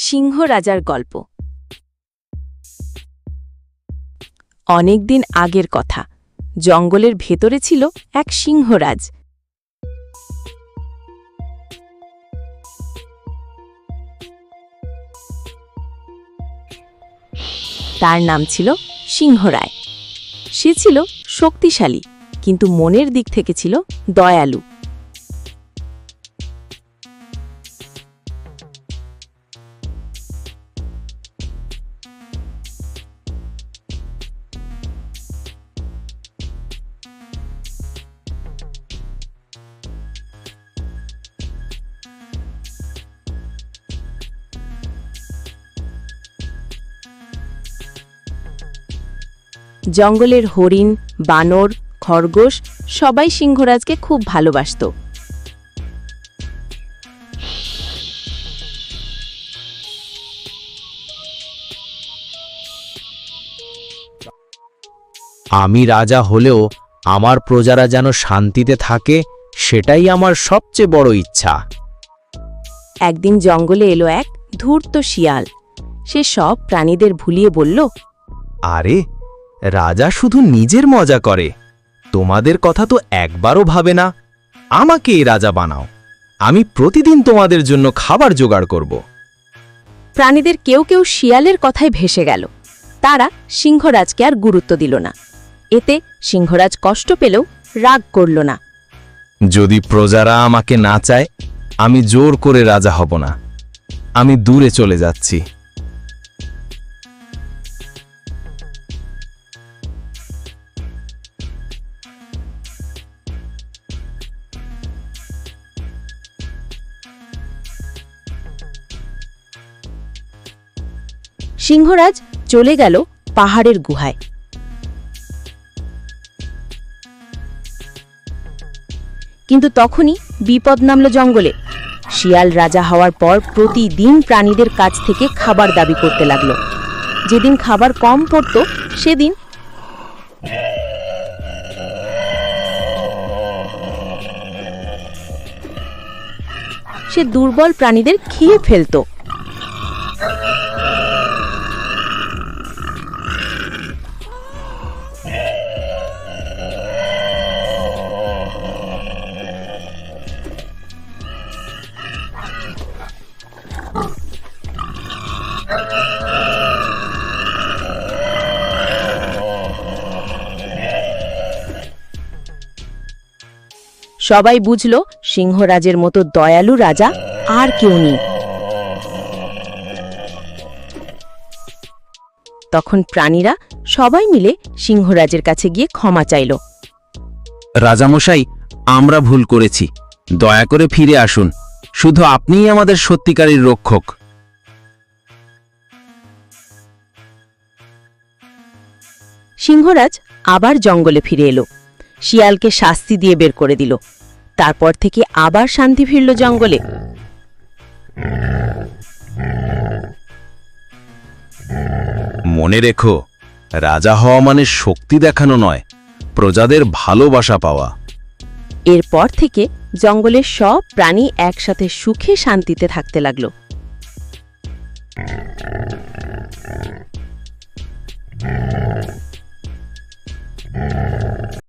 সিংহ রাজার গল্প। অনেকদিন আগের কথা, জঙ্গলের ভেতরে ছিল এক সিংহরাজ। তার নাম ছিল সিংহরায়। সে ছিল শক্তিশালী, কিন্তু মনের দিক থেকে ছিল দয়ালু। জঙ্গলের হরিণ বানর খরগোশ সবাই সিংহরাজকে খুব ভালোবাসত। আমি রাজা হলেও আমার প্রজারা যেন শান্তিতে থাকে সেটাই আমার সবচেয়ে বড় ইচ্ছা। একদিন জঙ্গলে এলো এক ধূর্ত শিয়াল। সে সব প্রাণীদের ভুলিয়ে বলল আরে রাজা শুধু নিজের মজা করে। তোমাদের কথা তো একবারও ভাবে না। আমাকে এই রাজা বানাও। আমি প্রতিদিন তোমাদের জন্য খাবার জোগাড় করব। প্রাণীদের কেউ কেউ শিয়ালের কথায় ভেসে গেল। তারা সিংহরাজকে আর গুরুত্ব দিল না। এতে সিংহরাজ কষ্ট পেলেও রাগ করল না। যদি প্রজারা আমাকে না চায় আমি জোর করে রাজা হব না। আমি দূরে চলে যাচ্ছি। সিংহরাজ চলে গেল পাহাড়ের গুহায়। কিন্তু তখনই বিপদ নামল জঙ্গলে। শিয়াল রাজা হওয়ার পর প্রতিদিন প্রাণীদের কাছ থেকে খাবার দাবি করতে লাগল। যেদিন খাবার কম পড়ত, সেদিন সে দুর্বল প্রাণীদের খেয়ে ফেলতো। সবাই বুঝল সিংহরাজের মতো দয়ালু রাজা আর কেউ নেই। তখন প্রাণীরা সবাই মিলে সিংহরাজের কাছে গিয়ে ক্ষমা চাইল। রাজামশাই আমরা ভুল করেছি। দয়া করে ফিরে আসুন। শুধু আপনিই আমাদের সত্যিকারের রক্ষক। সিংহরাজ আবার জঙ্গলে ফিরে এলো। শিয়ালকে শাস্তি দিয়ে বের করে দিল। তারপর থেকে আবার শান্তি ফিরল জঙ্গলে। মনে রেখো রাজা হওয়া মানে শক্তি দেখানো নয় প্রজাদের ভালোবাসা পাওয়া। এরপর থেকে জঙ্গলের সব প্রাণী একসাথে সুখে শান্তিতে থাকতে লাগল।